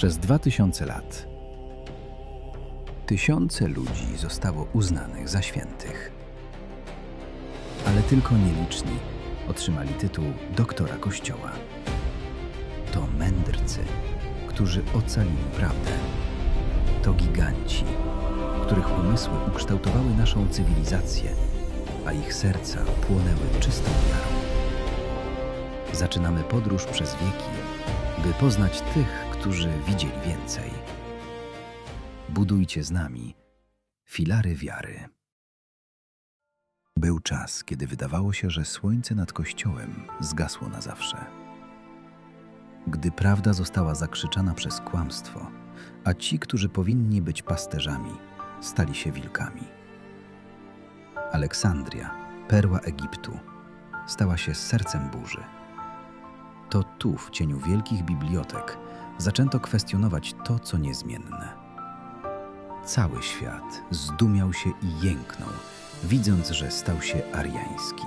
Przez dwa tysiące lat tysiące ludzi zostało uznanych za świętych. Ale tylko nieliczni otrzymali tytuł doktora Kościoła. To mędrcy, którzy ocalili prawdę. To giganci, których umysły ukształtowały naszą cywilizację, a ich serca płonęły czystą wiarą. Zaczynamy podróż przez wieki, by poznać tych, którzy widzieli więcej. Budujcie z nami filary wiary. Był czas, kiedy wydawało się, że słońce nad kościołem zgasło na zawsze. Gdy prawda została zakrzyczana przez kłamstwo, a ci, którzy powinni być pasterzami, stali się wilkami. Aleksandria, perła Egiptu, stała się sercem burzy. To tu, w cieniu wielkich bibliotek, zaczęto kwestionować to, co niezmienne. Cały świat zdumiał się i jęknął, widząc, że stał się ariański.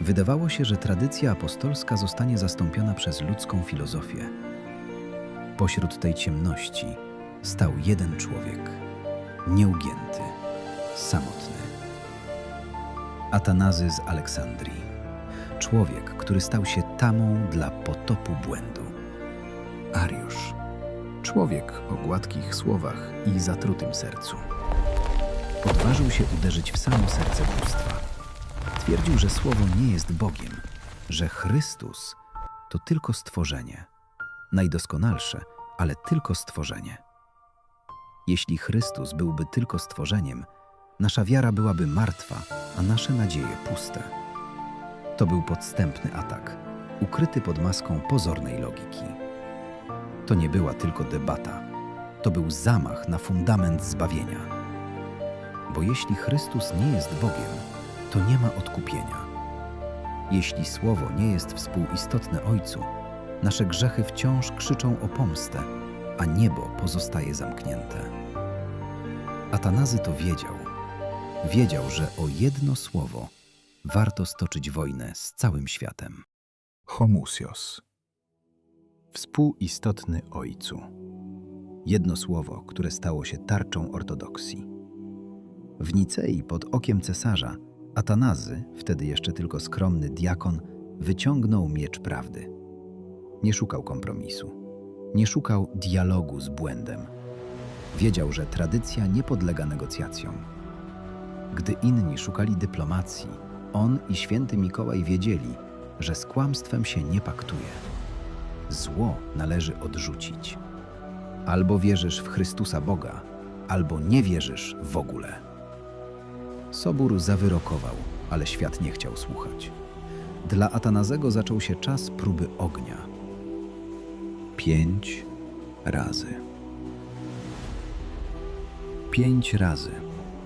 Wydawało się, że tradycja apostolska zostanie zastąpiona przez ludzką filozofię. Pośród tej ciemności stał jeden człowiek, nieugięty, samotny. Atanazy z Aleksandrii. Człowiek, który stał się tamą dla potopu błędu. Ariusz. Człowiek o gładkich słowach i zatrutym sercu. Odważył się uderzyć w samo serce bóstwa. Twierdził, że słowo nie jest Bogiem, że Chrystus to tylko stworzenie. Najdoskonalsze, ale tylko stworzenie. Jeśli Chrystus byłby tylko stworzeniem, nasza wiara byłaby martwa, a nasze nadzieje puste. To był podstępny atak, ukryty pod maską pozornej logiki. To nie była tylko debata, to był zamach na fundament zbawienia. Bo jeśli Chrystus nie jest Bogiem, to nie ma odkupienia. Jeśli Słowo nie jest współistotne Ojcu, nasze grzechy wciąż krzyczą o pomstę, a niebo pozostaje zamknięte. Atanazy to wiedział. Wiedział, że o jedno słowo warto stoczyć wojnę z całym światem. Homusios. Współistotny Ojcu. Jedno słowo, które stało się tarczą ortodoksji. W Nicei pod okiem cesarza Atanazy, wtedy jeszcze tylko skromny diakon, wyciągnął miecz prawdy. Nie szukał kompromisu. Nie szukał dialogu z błędem. Wiedział, że tradycja nie podlega negocjacjom. Gdy inni szukali dyplomacji, on i święty Mikołaj wiedzieli, że z kłamstwem się nie paktuje. Zło należy odrzucić. Albo wierzysz w Chrystusa Boga, albo nie wierzysz w ogóle. Sobór zawyrokował, ale świat nie chciał słuchać. Dla Atanazego zaczął się czas próby ognia. Pięć razy. Pięć razy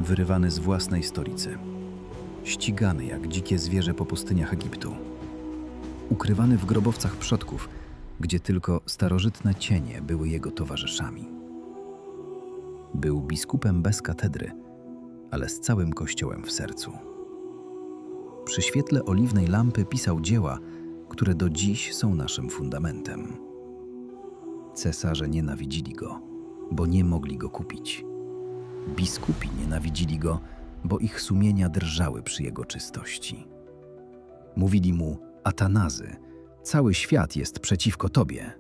wyrywany z własnej stolicy. Ścigany jak dzikie zwierzę po pustyniach Egiptu. Ukrywany w grobowcach przodków, gdzie tylko starożytne cienie były jego towarzyszami. Był biskupem bez katedry, ale z całym kościołem w sercu. Przy świetle oliwnej lampy pisał dzieła, które do dziś są naszym fundamentem. Cesarze nienawidzili go, bo nie mogli go kupić. Biskupi nienawidzili go, bo ich sumienia drżały przy jego czystości. Mówili mu: Atanazy, cały świat jest przeciwko tobie.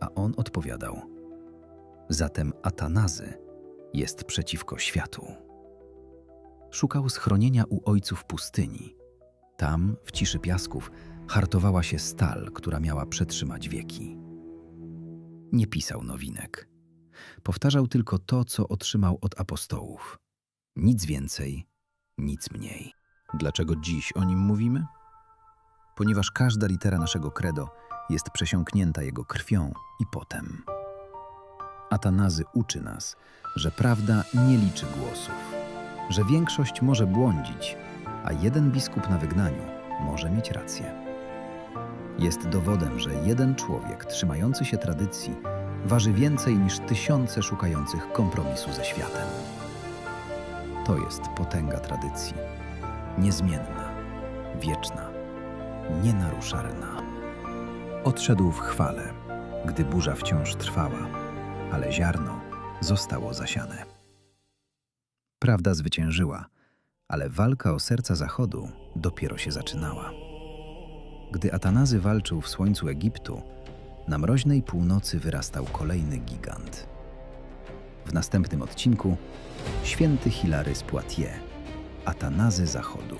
A on odpowiadał: Zatem Atanazy jest przeciwko światu. Szukał schronienia u ojców pustyni. Tam, w ciszy piasków, hartowała się stal, która miała przetrzymać wieki. Nie pisał nowinek. Powtarzał tylko to, co otrzymał od apostołów. Nic więcej, nic mniej. Dlaczego dziś o nim mówimy? Ponieważ każda litera naszego credo jest przesiąknięta jego krwią i potem. Atanazy uczy nas, że prawda nie liczy głosów, że większość może błądzić, a jeden biskup na wygnaniu może mieć rację. Jest dowodem, że jeden człowiek trzymający się tradycji waży więcej niż tysiące szukających kompromisu ze światem. To jest potęga tradycji, niezmienna, wieczna, nienaruszalna. Odszedł w chwale, gdy burza wciąż trwała, ale ziarno zostało zasiane. Prawda zwyciężyła, ale walka o serca Zachodu dopiero się zaczynała. Gdy Atanazy walczył w słońcu Egiptu, na mroźnej północy wyrastał kolejny gigant. W następnym odcinku święty Hilary z Poitiers, Atanazy Zachodu.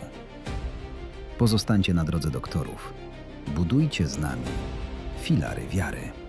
Pozostańcie na drodze doktorów. Budujcie z nami filary wiary.